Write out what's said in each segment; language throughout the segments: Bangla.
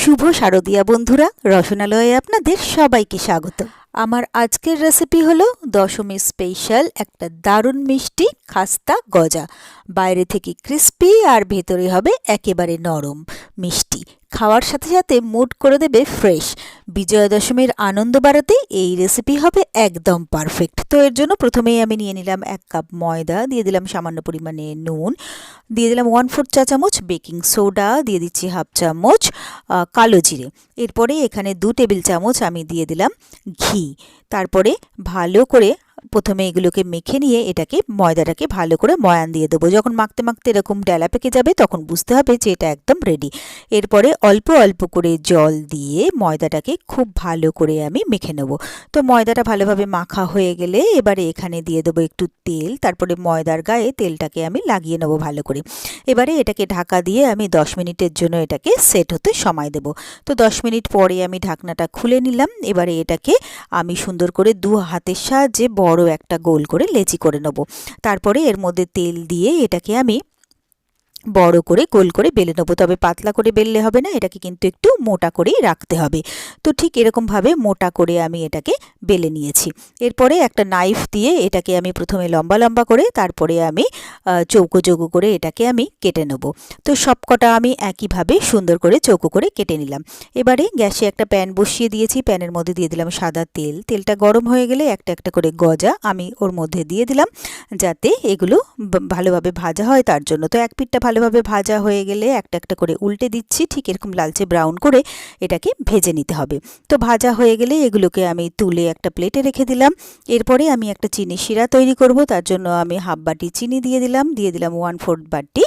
শুভ শারদিয়া বন্ধুরা, রসনালয়ে আপনাদের সবাইকে স্বাগত। আমার আজকের রেসিপি হলো দশমী স্পেশাল একটা দারুণ মিষ্টি খাস্তা গজা। বাইরে থেকে ক্রিস্পি আর ভেতরে হবে একেবারে নরম মিষ্টি। খাওয়ার সাথে সাথে মুড করে দেবে ফ্রেশ। বিজয়া দশমীর আনন্দ বাড়াতে এই রেসিপি হবে একদম পারফেক্ট তো এর জন্য প্রথমেই আমি নিয়ে নিলাম এক কাপ ময়দা, দিয়ে দিলাম সামান্য পরিমাণে নুন, দিয়ে দিলাম ওয়ান ফোর চা চামচ বেকিং সোডা দিয়ে দিচ্ছি হাফ চামচ কালো জিরে। এরপরে এখানে দু টেবিল চামচ আমি দিয়ে দিলাম ঘি। তারপরে ভালো করে প্রথমে এগুলোকে মেখে নিয়ে এটাকে, ময়দাটাকে ভালো করে ময়ান দিয়ে দেবো। যখন মাখতে মাখতে এরকম ডেলা পেকে যাবে, তখন বুঝতে হবে যে এটা একদম রেডি এরপরে অল্প অল্প করে জল দিয়ে ময়দাটাকে খুব ভালো করে আমি মেখে নেব। তো ময়দাটা ভালোভাবে মাখা হয়ে গেলে এবারে এখানে দিয়ে দেবো একটু তেল, তারপরে ময়দার গায়ে তেলটাকে আমি লাগিয়ে নেব ভালো করে। এবারে এটাকে ঢাকা দিয়ে আমি দশ মিনিটের জন্য এটাকে সেট হতে সময় দেব। তো দশ মিনিট পরে আমি ঢাকনাটা খুলে নিলাম। এবারে এটাকে আমি সুন্দর করে দু হাতের সাহায্যে বড় একটা গোল করে লেচি করে নেব। তারপরে এর মধ্যে তেল দিয়ে এটাকে আমি বড় করে গোল করে বেলে নেব। তবে পাতলা করে বেললে হবে না, এটাকে কিন্তু একটু মোটা করেই রাখতে হবে। তো ঠিক এরকমভাবে মোটা করে আমি এটাকে বেলে নিয়েছি। এরপরে একটা নাইফ দিয়ে এটাকে আমি প্রথমে লম্বা লম্বা করে, তারপরে আমি চৌকো চৌকো করে এটাকে আমি কেটে নেব। তো সবকটা আমি একইভাবে সুন্দর করে চৌকো করে কেটে নিলাম। এবারে গ্যাসে একটা প্যান বসিয়ে দিয়েছি, প্যানের মধ্যে দিয়ে দিলাম সাদা তেল। তেলটা গরম হয়ে গেলে একটা একটা করে গজা আমি ওর মধ্যে দিয়ে দিলাম, যাতে এগুলো ভালোভাবে ভাজা হয় তার জন্য। তো এক পিঠটা ভালোভাবে ভাজা হয়ে গেলে একটা একটা করে উল্টে দিচ্ছি, ঠিক এরকম লালচে ব্রাউন করে এটাকে ভেজে নিতে হবে। তো ভাজা হয়ে গেলে এগুলোকে আমি তুলে একটা প্লেটে রেখে দিলাম। এরপরে আমি একটা চিনি শিরা তৈরি করব, তার জন্য আমি হাফ বাটি চিনি দিয়ে দিলাম দিয়ে দিলাম ওয়ান ফোর্থ বাটি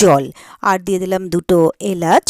জল। আর দিয়ে দিলাম দুটো এলাচ।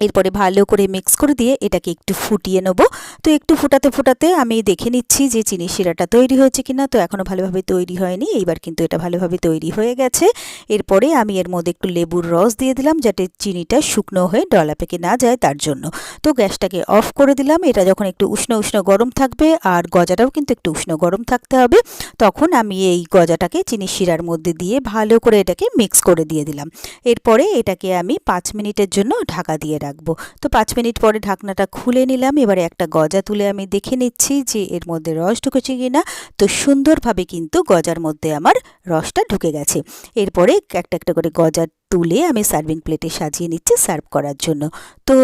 এরপরে ভালো করে মিক্স করে দিয়ে এটাকে একটু ফুটিয়ে নেব। তো একটু ফুটাতে ফুটাতে আমি দেখে নিচ্ছি যে চিনি শিরাটা তৈরি হয়েছে কিনা। তো এখনও ভালোভাবে তৈরি হয়নি, এইবার কিন্তু এটা ভালোভাবে তৈরি হয়ে গেছে। এরপরে আমি এর মধ্যে একটু লেবুর রস দিয়ে দিলাম যাতে চিনিটা শুকনো হয়ে ডলা পেকে না যায় তার জন্য। তো গ্যাসটাকে অফ করে দিলাম, এটা যখন একটু উষ্ণ উষ্ণ গরম থাকবে আর গজাটাও কিন্তু একটু উষ্ণ গরম থাকতে হবে, তখন আমি এই গজাটাকে চিনি শিরার মধ্যে দিয়ে ভালো করে এটাকে মিক্স করে দিয়ে দিলাম। এরপরে এটাকে আমি পাঁচ মিনিটের জন্য ঢাকা দিয়ে রাখব। তো পাঁচ মিনিট পরে ঢাকনাটা খুলে নিলাম। এবারে একটা গজা তুলে আমি দেখে নিচ্ছি যে এর মধ্যে রস ঢুকেছে কি না তো সুন্দরভাবে কিন্তু গজার মধ্যে আমার রসটা ঢুকে গেছে। এরপরে একটা একটা করে গজা তুলে আমি সার্ভিং প্লেটে সাজিয়ে নিচ্ছি সার্ভ করার জন্য। তো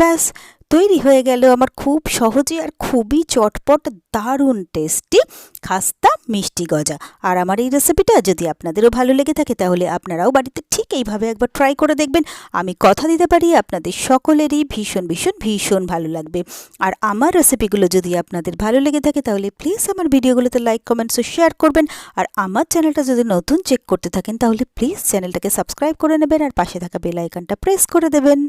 ব্যাস তৈরি হয়ে গেল আমার খুব সহজে আর খুবই চটপট, দারুণ টেস্টি খাস্তা, মিষ্টি গজা। আর আমার এই রেসিপিটা যদি আপনাদেরও ভালো লেগে থাকে তাহলে আপনারাও বাড়িতে ঠিক এইভাবে একবার ট্রাই করে দেখবেন। আমি কথা দিতে পারি, আপনাদের সকলেরই ভীষণ ভীষণ ভীষণ ভালো লাগবে। আর আমার রেসিপিগুলো যদি আপনাদের ভালো লেগে থাকে তাহলে প্লিজ আমার ভিডিওগুলোতে লাইক কমেন্টস ও শেয়ার করবেন। আর আমার চ্যানেলটা যদি নতুন চেক করতে থাকেন তাহলে প্লিজ চ্যানেলটাকে সাবস্ক্রাইব করে নেবেন আর পাশে থাকা বেল আইকনটা প্রেস করে দেবেন।